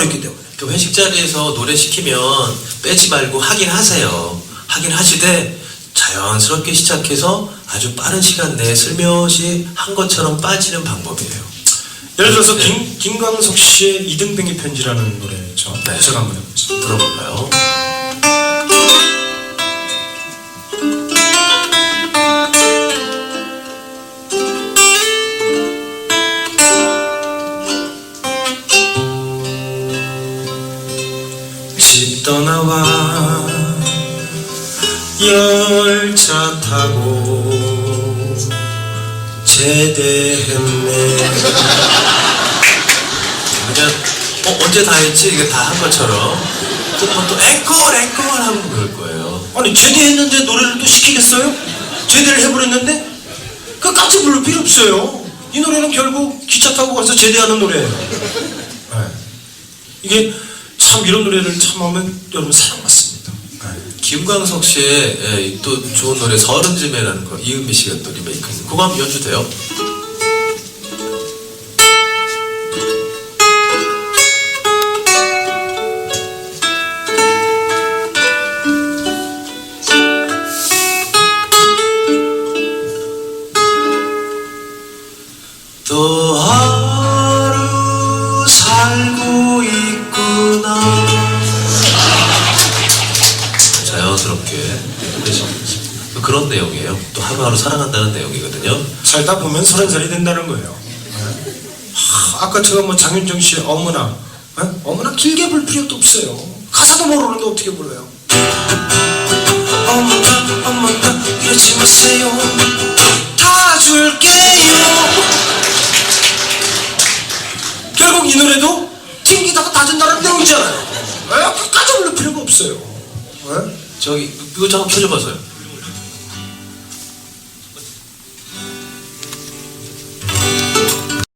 그렇기 때문에. 그 회식 자리에서 노래 시키면 빼지 말고 하긴 하세요. 하긴 하시되 자연스럽게 시작해서 아주 빠른 시간 내에 슬며시 한 것처럼 빠지는 방법이에요. 예를 들어서 네. 김, 김광석 씨의 이등병의 편지라는 노래죠. 네. 제가 한번. 들어볼까요? 떠나와 열차 타고 제대했네 그냥 어, 언제 다 했지? 이게 다 한 것처럼 조금 또 앵콜 앵콜 하고 그럴 거예요. 아니 제대했는데 노래를 또 시키겠어요? 제대를 해버렸는데 그까지 부를 필요 없어요 이 노래는 결국 기차 타고 가서 제대하는 노래예요 네. 이게 참 이런 노래를 참 하면 여러분 사랑받습니다 네. 김광석 씨의 예, 이또 좋은 노래 서른쯤에라는 거 이은미 씨가 또 리메이크했어요. 그거 한번 연주돼요? 자연스럽게 해주시겠습니다. 그런 내용이에요. 또 하루하루 사랑한다는 내용이거든요. 살다 보면 서른 살이 된다는 거예요. 네. 하, 아까 제가 뭐 장윤정 씨의 어머나, 네? 어머나 길게 불 필요도 없어요. 가사도 모르는데 어떻게 불러요? 어머나, 어머나, 이러지 마세요. 다 줄게요. 결국 이 노래도 튕기다가 다 준다는 내용이잖아요. 왜? 끝까지 부를 필요가 없어요. 네? 저기 이거 잠깐 켜줘봐서요.